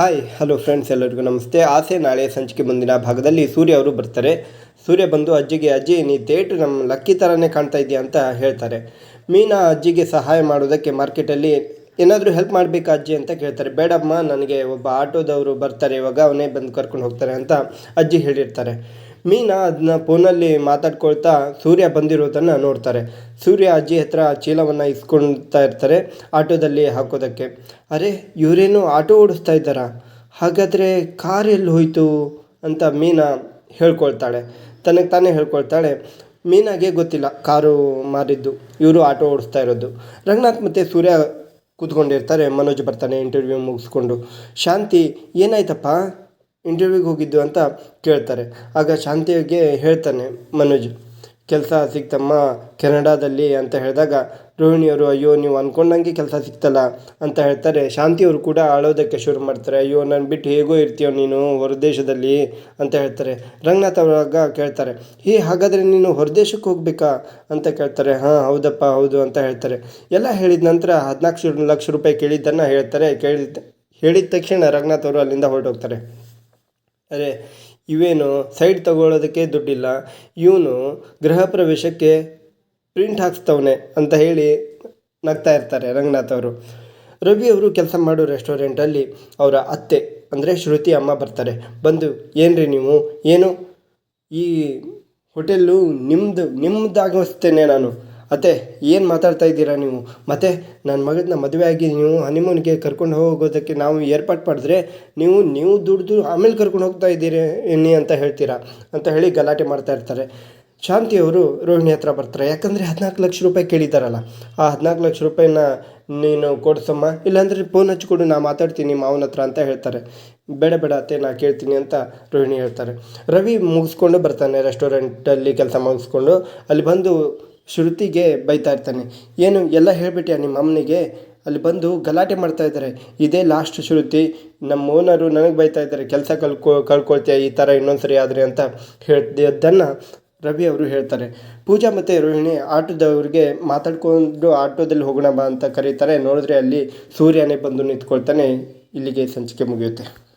Hi hello friends ಎಲ್ಲರಿಗೂ ನಮಸ್ತೆ. ಆಸೆ ನಾಳೆ ಸಂಚಿಕೆ ಮುಂದಿನ ಭಾಗದಲ್ಲಿ ಸೂರ್ಯ ಅವರು ಬರ್ತಾರೆ. ಸೂರ್ಯ ಬಂದು ಅಜ್ಜಿಗೆ, ಅಜ್ಜಿ, ನೀ ತೇಟು ನಮ್ಮ ಲಕ್ಕಿ ಥರನೇ ಕಾಣ್ತಾ ಇದೆಯಾ ಅಂತ ಹೇಳ್ತಾರೆ. ಮೀನಾ ಅಜ್ಜಿಗೆ ಸಹಾಯ ಮಾಡೋದಕ್ಕೆ ಮಾರ್ಕೆಟಲ್ಲಿ ಏನಾದರೂ ಹೆಲ್ಪ್ ಮಾಡಬೇಕಾ ಅಜ್ಜಿ ಅಂತ ಕೇಳ್ತಾರೆ. ಬೇಡಮ್ಮ, ನನಗೆ ಒಬ್ಬ ಆಟೋದವರು ಬರ್ತಾರೆ, ಇವಾಗ ಅವನೇ ಬಂದು ಕರ್ಕೊಂಡು ಹೋಗ್ತಾರೆ ಅಂತ ಅಜ್ಜಿ ಹೇಳಿರ್ತಾರೆ. ಮೀನಾ ಅದನ್ನ ಫೋನಲ್ಲಿ ಮಾತಾಡ್ಕೊಳ್ತಾ ಸೂರ್ಯ ಬಂದಿರೋದನ್ನು ನೋಡ್ತಾರೆ. ಸೂರ್ಯ ಅಜ್ಜಿ ಹತ್ರ ಚೀಲವನ್ನು ಇಸ್ಕೊಳ್ತಾ ಇರ್ತಾರೆ ಆಟೋದಲ್ಲಿ ಹಾಕೋದಕ್ಕೆ. ಅರೆ, ಇವರೇನು ಆಟೋ ಓಡಿಸ್ತಾ ಇದ್ದಾರಾ? ಹಾಗಾದರೆ ಕಾರ್ ಎಲ್ಲಿ ಹೋಯಿತು? ಅಂತ ಮೀನಾ ಹೇಳ್ಕೊಳ್ತಾಳೆ. ತನಗೆ ತಾನೇ ಹೇಳ್ಕೊಳ್ತಾಳೆ, ಮೀನಾಗೆ ಗೊತ್ತಿಲ್ಲ, ಕಾರು ಮಾರಿದ್ದು, ಇವರು ಆಟೋ ಓಡಿಸ್ತಾ ಇರೋದು. ರಂಗನಾಥ್ ಮತ್ತು ಸೂರ್ಯ ಕೂತ್ಕೊಂಡಿರ್ತಾರೆ, ಮನೋಜ್ ಬರ್ತಾನೆ ಇಂಟರ್ವ್ಯೂ ಮುಗಿಸ್ಕೊಂಡು. ಶಾಂತಿ, ಏನಾಯ್ತಪ್ಪ? ಇಂಟರ್ವ್ಯೂಗೆ ಹೋಗಿದ್ದು ಅಂತ ಕೇಳ್ತಾರೆ. ಆಗ ಶಾಂತಿಗೆ ಹೇಳ್ತಾನೆ ಮನೋಜ್, ಕೆಲಸ ಸಿಕ್ತಮ್ಮ ಕೆನಡಾದಲ್ಲಿ ಅಂತ ಹೇಳಿದಾಗ, ರೋಹಿಣಿಯವರು, ಅಯ್ಯೋ, ನೀವು ಅಂದ್ಕೊಂಡಂಗೆ ಕೆಲಸ ಸಿಕ್ತಲ್ಲ ಅಂತ ಹೇಳ್ತಾರೆ. ಶಾಂತಿಯವರು ಕೂಡ ಆಳೋದಕ್ಕೆ ಶುರು ಮಾಡ್ತಾರೆ. ಅಯ್ಯೋ, ನಾನು ಬಿಟ್ಟು ಹೇಗೋ ಇರ್ತೀಯೋ ನೀನು ಹೊರದೇಶದಲ್ಲಿ ಅಂತ ಹೇಳ್ತಾರೆ. ರಂಗನಾಥ್ ಅವರಾಗ ಕೇಳ್ತಾರೆ, ಹೇ, ಹಾಗಾದರೆ ನೀನು ಹೊರದೇಶಕ್ಕೆ ಹೋಗಬೇಕಾ? ಅಂತ ಕೇಳ್ತಾರೆ. ಹಾಂ, ಹೌದಪ್ಪ, ಹೌದು ಅಂತ ಹೇಳ್ತಾರೆ. ಎಲ್ಲ ಹೇಳಿದ ನಂತರ ಹದಿನಾಲ್ಕು ಲಕ್ಷ ರೂಪಾಯಿ ಕೇಳಿದ್ದನ್ನು ಹೇಳ್ತಾರೆ. ಕೇಳಿದ, ಹೇಳಿದ ತಕ್ಷಣ ರಂಗನಾಥ್ ಅವರು ಅಲ್ಲಿಂದ ಹೊರಟೋಗ್ತಾರೆ. ಅರೆ, ಇವೇನು ಸೈಡ್ ತಗೊಳ್ಳೋದಕ್ಕೆ ದುಡ್ಡಿಲ್ಲ. ಇವನು ಗೃಹ ಪ್ರವೇಶಕ್ಕೆ ಪ್ರಿಂಟ್ ಹಾಕ್ಸ್ತವನೆ ಅಂತ ಹೇಳಿ ನಗ್ತಾ ಇರ್ತಾರೆ ರಂಗನಾಥ್ ಅವರು. ರವಿ ಅವರು ಕೆಲಸ ಮಾಡೋ ರೆಸ್ಟೋರೆಂಟಲ್ಲಿ ಅವರ ಅತ್ತೆ, ಅಂದರೆ ಶ್ರುತಿ ಅಮ್ಮ ಬರ್ತಾರೆ. ಬಂದು, ಏನ್ರಿ ನೀವು? ಏನು? ಈ ಹೋಟೆಲ್ಲು ನಿಮ್ಮದು ನಿಮ್ಮದಾಗಿಸ್ತೇನೆ ನಾನು. ಅತ್ತೆ, ಏನು ಮಾತಾಡ್ತಾ ಇದ್ದೀರಾ ನೀವು? ಮತ್ತೆ ನನ್ನ ಮಗನ ಮದುವೆ ಆಗಿ ನೀವು ಹನಿಮೂನ್ಗೆ ಕರ್ಕೊಂಡು ಹೋಗೋದಕ್ಕೆ ನಾವು ಏರ್ಪಾಟ್ ಮಾಡಿದ್ರೆ ನೀವು ನೀವು ದುಡ್ದು ಆಮೇಲೆ ಕರ್ಕೊಂಡು ಹೋಗ್ತಾ ಇದ್ದೀರಿ ಎನ್ನಿ ಅಂತ ಹೇಳ್ತೀರಾ? ಅಂತ ಹೇಳಿ ಗಲಾಟೆ ಮಾಡ್ತಾ ಇರ್ತಾರೆ. ಶಾಂತಿಯವರು ರೋಹಿಣಿ ಹತ್ರ ಬರ್ತಾರೆ. ಯಾಕಂದರೆ ಹದಿನಾಲ್ಕು ಲಕ್ಷ ರೂಪಾಯಿ ಕೇಳಿದಾರಲ್ಲ. ಆ ಹದಿನಾಲ್ಕು ಲಕ್ಷ ರೂಪಾಯಿನ ನೀನು ಕೊಡಿಸಮ್ಮ, ಇಲ್ಲಾಂದರೆ ಫೋನ್ ಹಚ್ಚಿಕೊಡು, ನಾ ಮಾತಾಡ್ತೀನಿ ಮಾವನ ಹತ್ರ ಅಂತ ಹೇಳ್ತಾರೆ. ಬೇಡ ಬೇಡ ಅತ್ತೆ, ನಾ ಕೇಳ್ತೀನಿ ಅಂತ ರೋಹಿಣಿ ಹೇಳ್ತಾರೆ. ರವಿ ಮುಗಿಸ್ಕೊಂಡು ಬರ್ತಾನೆ ರೆಸ್ಟೋರೆಂಟಲ್ಲಿ ಕೆಲಸ ಮುಗಿಸ್ಕೊಂಡು. ಅಲ್ಲಿ ಬಂದು ಶ್ರುತಿಗೆ ಬೈತಾ ಇರ್ತಾನೆ. ಏನು, ಎಲ್ಲ ಹೇಳ್ಬಿಟ್ಯಾ ನಿಮ್ಮ ಅಮ್ಮನಿಗೆ? ಅಲ್ಲಿ ಬಂದು ಗಲಾಟೆ ಮಾಡ್ತಾ ಇದ್ದಾರೆ. ಇದೇ ಲಾಸ್ಟ್ ಶ್ರುತಿ. ನಮ್ಮ ಓನರು ನನಗೆ ಬೈತಾ ಇದ್ದಾರೆ. ಕೆಲಸ ಕಳ್ಕೊ, ಕಳ್ಕೊಳ್ತೀಯ ಈ ಥರ ಇನ್ನೊಂದು ಸರಿ ಆದರೆ ಅಂತ ಹೇಳ್ದನ್ನು ರವಿ ಅವರು ಹೇಳ್ತಾರೆ. ಪೂಜಾ ಮತ್ತು ರೋಹಿಣಿ ಆಟೋದವ್ರಿಗೆ ಮಾತಾಡ್ಕೊಂಡು ಆಟೋದಲ್ಲಿ ಹೋಗೋಣ ಬಾ ಅಂತ ಕರೀತಾರೆ. ನೋಡಿದ್ರೆ ಅಲ್ಲಿ ಸೂರ್ಯನೇ ಬಂದು ನಿಂತ್ಕೊಳ್ತಾನೆ. ಇಲ್ಲಿಗೆ ಸಂಚಿಕೆ ಮುಗಿಯುತ್ತೆ.